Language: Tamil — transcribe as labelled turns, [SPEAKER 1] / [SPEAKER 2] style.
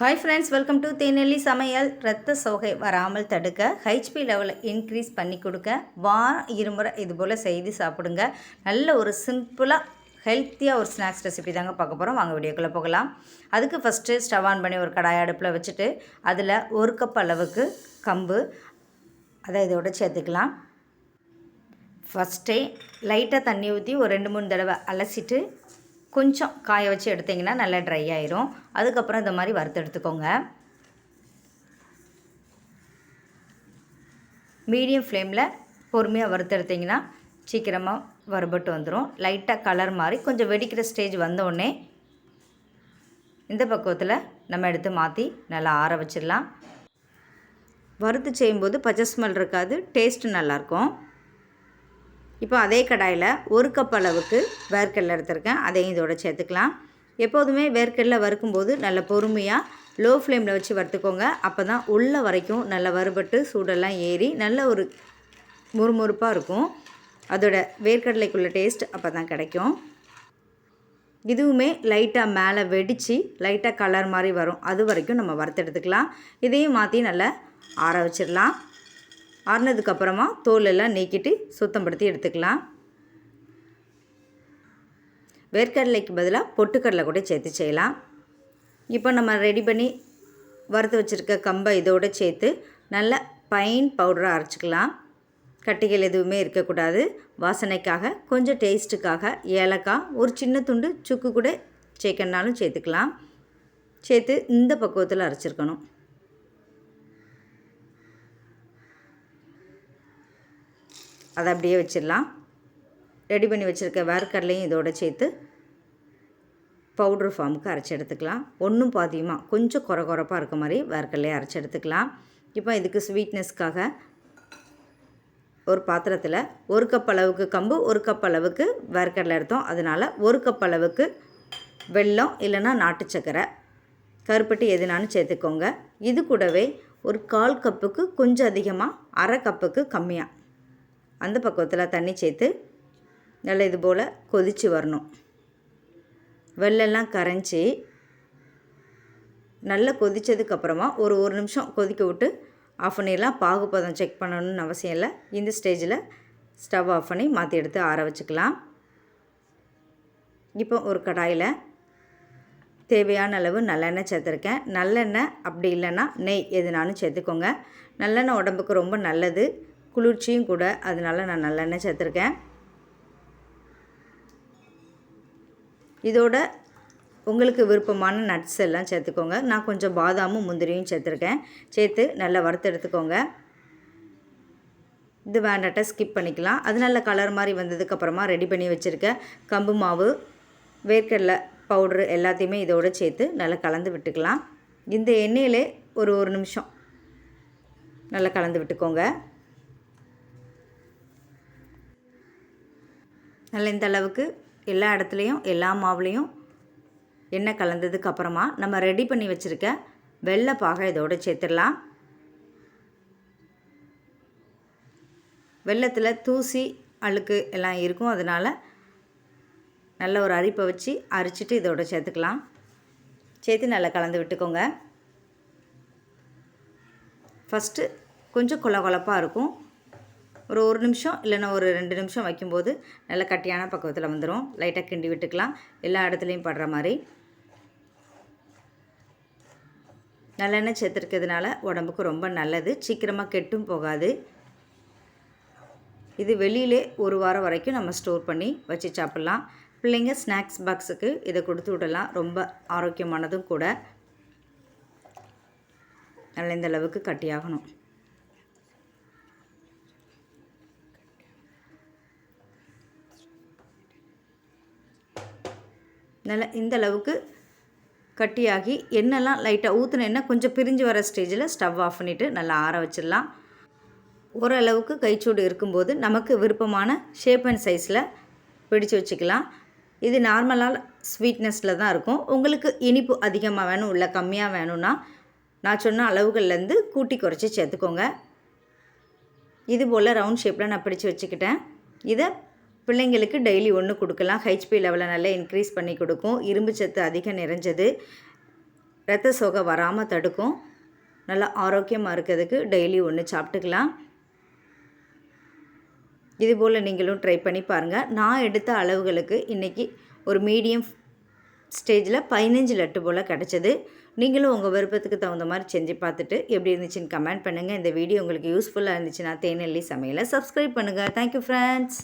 [SPEAKER 1] Hi friends welcome to Thenelli சமையல் ரத்த சோகை வராமல் தடுக்க ஹெச்பி லெவலை இன்க்ரீஸ் பண்ணி கொடுக்க வாரம் இருமுறை இது போல் செய்து சாப்பிடுங்க. நல்ல ஒரு சிம்பிளாக ஹெல்த்தியாக ஒரு ஸ்நாக்ஸ் ரெசிபி தாங்க பார்க்க போகிறோம் வாங்க வீடியோக்குள்ளே போகலாம். அதுக்கு ஃபஸ்ட்டு ஸ்டவ் ஆன் பண்ணி ஒரு கடாய் அடுப்பில் வச்சுட்டு அதில் ஒரு கப் அளவுக்கு கம்பு அதை இதோட சேர்த்துக்கலாம். ஃபஸ்ட்டே லைட்டாக தண்ணி ஊற்றி ஒரு ரெண்டு மூணு தடவை அலசிட்டு கொஞ்சம் காய வச்சு எடுத்திங்கன்னா நல்லா ட்ரை ஆயிரும். அதுக்கப்புறம் இந்த மாதிரி வறுத்து எடுத்துக்கோங்க. மீடியம் ஃப்ளேமில் பொறுமையாக வறுத்து எடுத்திங்கன்னா சீக்கிரமாக வறுபட்டு வந்துடும் லைட்டாக கலர் மாதிரி கொஞ்சம் வெடிக்கிற ஸ்டேஜ் வந்தோடனே இந்த பக்குவத்தில் நம்ம எடுத்து மாற்றி நல்லா ஆற வச்சிடலாம். வறுத்து செய்யும்போது பச்சை ஸ்மெல் இருக்காது டேஸ்ட்டு நல்லாயிருக்கும் இப்போ அதே கடாயில் ஒரு கப் அளவுக்கு வேர்க்கடலை எடுத்திருக்கேன். அதையும் இதோட சேர்த்துக்கலாம். எப்போதுமே வேர்க்கடலை வறுக்கும்போது நல்ல பொறுமையாக லோ ஃப்ளேமில் வச்சு வறுத்துக்கோங்க. அப்போ தான் உள்ளே வரைக்கும் நல்லா வறுபட்டு சூடெல்லாம் ஏறி நல்ல ஒரு முறுமுறுப்பாக இருக்கும். அதோட வேர்க்கடலைக்குள்ள டேஸ்ட் அப்போ தான் கிடைக்கும். இதுவுமே லைட்டாக மேலே வெடித்து லைட்டாக கலர் மாதிரி வரும். அது வரைக்கும் நம்ம வறுத்தெடுத்துக்கலாம் இதையும் மாற்றி நல்லா ஆற வச்சிடலாம். ஆறுனதுக்கப்புறமா தோலெல்லாம் நீக்கிட்டு சுத்தப்படுத்தி எடுத்துக்கலாம். வேர்க்கடலைக்கு பதிலாக பொட்டுக்கடலை கூட சேர்த்து செய்யலாம். இப்போ நம்ம ரெடி பண்ணி வறுத்து வச்சுருக்க கம்பை இதோடு சேர்த்து நல்ல பைன் பவுடராக அரைச்சிக்கலாம். கட்டிகள் எதுவுமே இருக்கக்கூடாது. வாசனைக்காக கொஞ்சம் டேஸ்ட்டுக்காக ஏலக்காய் ஒரு சின்ன துண்டு சுக்கு கூட சேர்க்கணுனாலும் சேர்த்துக்கலாம். சேர்த்து இந்த பக்குவத்தில் அரைச்சிருக்கணும். அதை அப்படியே வச்சிடலாம். ரெடி பண்ணி வச்சுருக்க வேர்க்கடலையும் இதோட சேர்த்து பவுட்ரு ஃபார்முக்கு அரைச்சி எடுத்துக்கலாம். ஒன்றும் பாதியமாக கொஞ்சம் குறை குறைப்பாக இருக்க மாதிரி வேர்க்கடலையை அரைச்சி எடுத்துக்கலாம். இப்போ இதுக்கு ஸ்வீட்னஸ்க்காக ஒரு பாத்திரத்தில் ஒரு கப் அளவுக்கு கம்பு ஒரு கப் அளவுக்கு வேர்க்கடலை எடுத்தோம். அதனால் ஒரு கப் அளவுக்கு வெல்லம் இல்லைன்னா நாட்டு சக்கரை கருப்பட்டி எதுனாலும் சேர்த்துக்கோங்க. இது கூடவே ஒரு கால் கப்புக்கு கொஞ்சம் அதிகமாக அரை கப்புக்கு கம்மியாக அந்த பக்கத்தில் தண்ணி சேர்த்து நல்லா இது போல் கொதித்து வரணும். வெள்ளெல்லாம் கரைஞ்சி நல்லா கொதித்ததுக்கப்புறமா ஒரு ஒரு நிமிஷம் கொதிக்க விட்டு ஆஃப் பண்ணிடலாம். பாகுபதம் செக் பண்ணணும்னு அவசியம் இல்லை. இந்த ஸ்டேஜில் ஸ்டவ் ஆஃப் பண்ணி மாற்றி எடுத்து ஆற வச்சுக்கலாம். இப்போ ஒரு கடாயில் தேவையான அளவு நல்லெண்ணெய் சேர்த்துருக்கேன். நல்லெண்ணெய் அப்படி இல்லைன்னா நெய் எதுனாலும் சேர்த்துக்கோங்க. நல்லெண்ணெய் உடம்புக்கு ரொம்ப நல்லது. குளிர்ச்சியும் கூட அதனால் நான் நல்லெண்ணெய் சேர்த்துருக்கேன். இதோட உங்களுக்கு விருப்பமான நட்ஸ் எல்லாம் சேர்த்துக்கோங்க. நான் கொஞ்சம் பாதாமும் முந்திரியும் சேர்த்துருக்கேன். சேர்த்து நல்லா வறுத்து எடுத்துக்கோங்க. இது வேண்டாட்ட ஸ்கிப் பண்ணிக்கலாம். அது நல்ல கலர் மாதிரி வந்ததுக்கப்புறமா ரெடி பண்ணி வச்சுருக்க கம்பு மாவு வேர்க்கடலை பவுட்ரு எல்லாத்தையுமே இதோடு சேர்த்து நல்லா கலந்து விட்டுக்கலாம். இந்த எண்ணெயிலே ஒரு ஒரு நிமிஷம் நல்லா கலந்து விட்டுக்கோங்க. நல்லா இந்த அளவுக்கு எல்லா இடத்துலையும் எல்லா மாவுலேயும் எண்ணெய் கலந்ததுக்கு அப்புறமா நம்ம ரெடி பண்ணி வச்சுருக்க வெள்ளை பாகை இதோடு சேர்த்துடலாம். வெள்ளத்தில் தூசி அழுக்கு எல்லாம் இருக்கும். அதனால் நல்ல ஒரு அரிப்பை வச்சு அரிச்சிட்டு இதோட சேர்த்துக்கலாம். சேர்த்து நல்லா கலந்து விட்டுக்கோங்க. ஃபஸ்ட்டு கொஞ்சம் கொல கொலப்பாக இருக்கும். ஒரு ஒரு நிமிஷம் இல்லைன்னா ஒரு ரெண்டு நிமிஷம் வைக்கும்போது நல்ல கட்டியான பக்குவத்தில் வந்துடும் லைட்டாக கிண்டி விட்டுக்கலாம். எல்லா இடத்துலையும் படுற மாதிரி. நல்லெண்ணெய் சேர்த்துருக்கிறதுனால உடம்புக்கு ரொம்ப நல்லது. சீக்கிரமாக கெட்டும் போகாது. இது வெளியிலே ஒரு வாரம் வரைக்கும் நம்ம ஸ்டோர் பண்ணி வச்சு சாப்பிட்லாம். பிள்ளைங்க ஸ்நாக்ஸ் பாக்ஸுக்கு இதை கொடுத்து விடலாம். ரொம்ப ஆரோக்கியமானதும் கூட. நல்ல இந்த அளவுக்கு கட்டியாகணும். நல்லா இந்த அளவுக்கு கட்டியாகி எண்ணெய்லாம் லைட்டாக ஊற்றின எண்ணெய் கொஞ்சம் பிரிஞ்சு வர ஸ்டேஜில் ஸ்டவ் ஆஃப் பண்ணிவிட்டு நல்லா ஆற வச்சிடலாம். ஓரளவுக்கு கைச்சூடு இருக்கும்போது நமக்கு விருப்பமான ஷேப் அண்ட் சைஸில் பிடிச்சு வச்சுக்கலாம். இது நார்மலாக ஸ்வீட்னஸில் தான் இருக்கும். உங்களுக்கு இனிப்பு அதிகமாக வேணும் இல்லை கம்மியாக வேணும்னா நான் சொன்ன அளவுகள்லேருந்து கூட்டி குறைச்சி சேர்த்துக்கோங்க. இது போல் ரவுண்ட் ஷேப்பில் நான் பிடிச்சி வச்சுக்கிட்டேன். இதை பிள்ளைங்களுக்கு டெய்லி ஒன்று கொடுக்கலாம். ஹெச்பி லெவலை நல்லா இன்க்ரீஸ் பண்ணி கொடுக்கும். இரும்பு சத்து அதிகம் நிறைஞ்சது. ரத்த சோகை வராமல் தடுக்கும். நல்லா ஆரோக்கியமாக இருக்கிறதுக்கு டெய்லி ஒன்று சாப்பிட்டுக்கலாம். இது போல் நீங்களும் ட்ரை பண்ணி பாருங்கள் நான் எடுத்த அளவுகளுக்கு இன்றைக்கி ஒரு மீடியம் ஸ்டேஜில் பதினஞ்சு லட்டு போல் கிடச்சிது. நீங்களும் உங்கள் விருப்பத்துக்கு தகுந்த மாதிரி செஞ்சு பார்த்துட்டு எப்படி இருந்துச்சுன்னு கமெண்ட் பண்ணுங்கள் இந்த வீடியோ உங்களுக்கு யூஸ்ஃபுல்லாக இருந்துச்சுன்னா தேனெல்லி சமையலை சப்ஸ்கிரைப் பண்ணுங்கள் தேங்க்யூ ஃப்ரெண்ட்ஸ்